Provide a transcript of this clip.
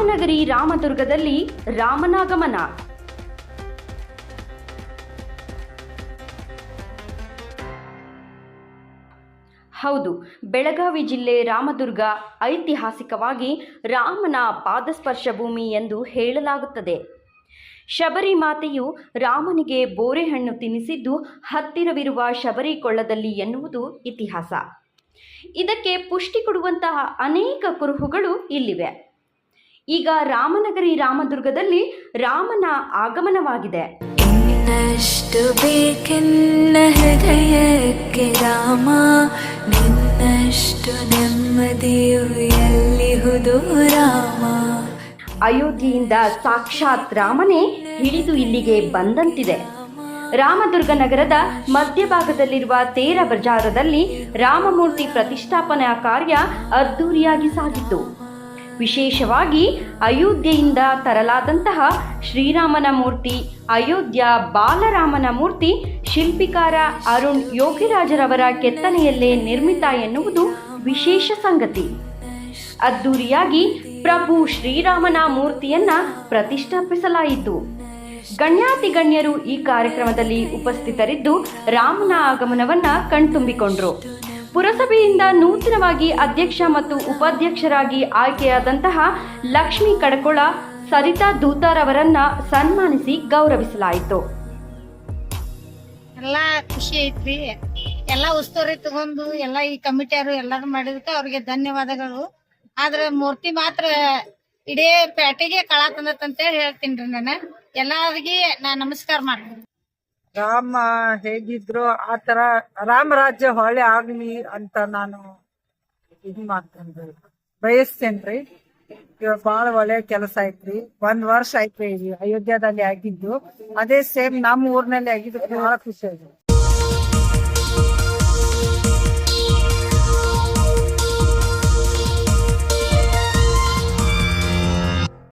ರಾಮನಗರಿ ರಾಮದುರ್ಗದಲ್ಲಿ ರಾಮನಾಗಮನ. ಹೌದು, ಬೆಳಗಾವಿ ಜಿಲ್ಲೆ ರಾಮದುರ್ಗ ಐತಿಹಾಸಿಕವಾಗಿ ರಾಮನ ಪಾದಸ್ಪರ್ಶ ಭೂಮಿ ಎಂದು ಹೇಳಲಾಗುತ್ತದೆ. ಶಬರಿ ಮಾತೆಯು ರಾಮನಿಗೆ ಬೋರೆಹಣ್ಣು ತಿನ್ನಿಸಿದ್ದು ಹತ್ತಿರವಿರುವ ಶಬರಿ ಕೊಳ್ಳದಲ್ಲಿ ಎನ್ನುವುದು ಇತಿಹಾಸ. ಇದಕ್ಕೆ ಪುಷ್ಟಿ ಕೊಡುವಂತಹ ಅನೇಕ ಕುರುಹುಗಳು ಇಲ್ಲಿವೆ. ಈಗ ರಾಮನಗರಿ ರಾಮದುರ್ಗದಲ್ಲಿ ರಾಮನ ಆಗಮನವಾಗಿದೆ. ಇನ್ನಷ್ಟು ಬೇಕೆನ್ನ ಹೃದಯಕ್ಕೆ ರಾಮ ನಿನ್ನಷ್ಟು ನೆಮ್ಮದಿಯು ಎಲ್ಲಿಹುದು ರಾಮ. ಅಯೋಧ್ಯೆಯಿಂದ ಸಾಕ್ಷಾತ್ ರಾಮನೇ ಹಿಡಿದು ಇಲ್ಲಿಗೆ ಬಂದಂತಿದೆ. ರಾಮದುರ್ಗ ನಗರದ ಮಧ್ಯಭಾಗದಲ್ಲಿರುವ ತೇರ ಬಜಾರದಲ್ಲಿ ರಾಮಮೂರ್ತಿ ಪ್ರತಿಷ್ಠಾಪನಾ ಕಾರ್ಯ ಅದ್ದೂರಿಯಾಗಿ ಸಾಗಿತು ವಿಶೇಷವಾಗಿ ಅಯೋಧ್ಯೆಯಿಂದ ತರಲಾದಂತಹ ಶ್ರೀರಾಮನ ಮೂರ್ತಿ, ಅಯೋಧ್ಯ ಬಾಲರಾಮನ ಮೂರ್ತಿ, ಶಿಲ್ಪಿಕಾರ ಅರುಣ್ ಯೋಗಿರಾಜರವರ ಕೆತ್ತನೆಯಲ್ಲೇ ನಿರ್ಮಿತ ಎನ್ನುವುದು ವಿಶೇಷ ಸಂಗತಿ. ಅದ್ದೂರಿಯಾಗಿ ಪ್ರಭು ಶ್ರೀರಾಮನ ಮೂರ್ತಿಯನ್ನ ಪ್ರತಿಷ್ಠಾಪಿಸಲಾಯಿತು. ಗಣ್ಯಾತಿ ಗಣ್ಯರು ಈ ಕಾರ್ಯಕ್ರಮದಲ್ಲಿ ಉಪಸ್ಥಿತರಿದ್ದು ರಾಮನ ಆಗಮನವನ್ನ ಕಣ್ತುಂಬಿಕೊಂಡ್ರು. ಪುರಸಭೆಯಿಂದ ನೂತನವಾಗಿ ಅಧ್ಯಕ್ಷ ಮತ್ತು ಉಪಾಧ್ಯಕ್ಷರಾಗಿ ಆಯ್ಕೆಯಾದಂತಹ ಲಕ್ಷ್ಮೀ ಕಡಕೊಳ, ಸರಿತಾ ದೂತಾರವರನ್ನ ಸನ್ಮಾನಿಸಿ ಗೌರವಿಸಲಾಯಿತು. ಎಲ್ಲ ಖುಷಿ ಐತ್ರಿ. ಎಲ್ಲ ಉಸ್ತುವಾರಿ ತಗೊಂಡು, ಎಲ್ಲ ಈ ಕಮಿಟಿಯವರು ಎಲ್ಲಾರು ಮಾಡಿದಕ್ಕೆ ಅವ್ರಿಗೆ ಧನ್ಯವಾದಗಳು. ಆದ್ರೆ ಮೂರ್ತಿ ಮಾತ್ರ ಇಡೀ ಪೇಟೆಗೆ ಕಳಾ ತಂದತ್ತಂತೇಳಿ ಹೇಳ್ತೀನಿ ನಾನು. ಎಲ್ಲರಿಗೆ ನಾ ನಮಸ್ಕಾರ ಮಾಡ್ತೀನಿ. ರಾಮ ಹೇಗಿದ್ರು ಆ ತರ ರಾಮರಾಜ್ಯ ಹೊಳೆ ಆಗ್ಲಿ ಅಂತ ನಾನು ಇದು ಮಾಡ್ತೇನ್ರಿ. ಬಯಸ್ತೇನ್ರಿ. ಇವಾಗ ಬಹಳ ಒಳ್ಳೆ ಕೆಲಸ ಐತ್ರಿ. ಒಂದ್ ವರ್ಷ ಐತ್ರಿ ಅಯೋಧ್ಯಾದಲ್ಲಿ ಆಗಿದ್ದು. ಅದೇ ಸೇಮ್ ನಮ್ಮ ಊರ್ನಲ್ಲಿ ಆಗಿದ್ದು. ಬಹಳ ಖುಷಿ ಆಗಿದೆ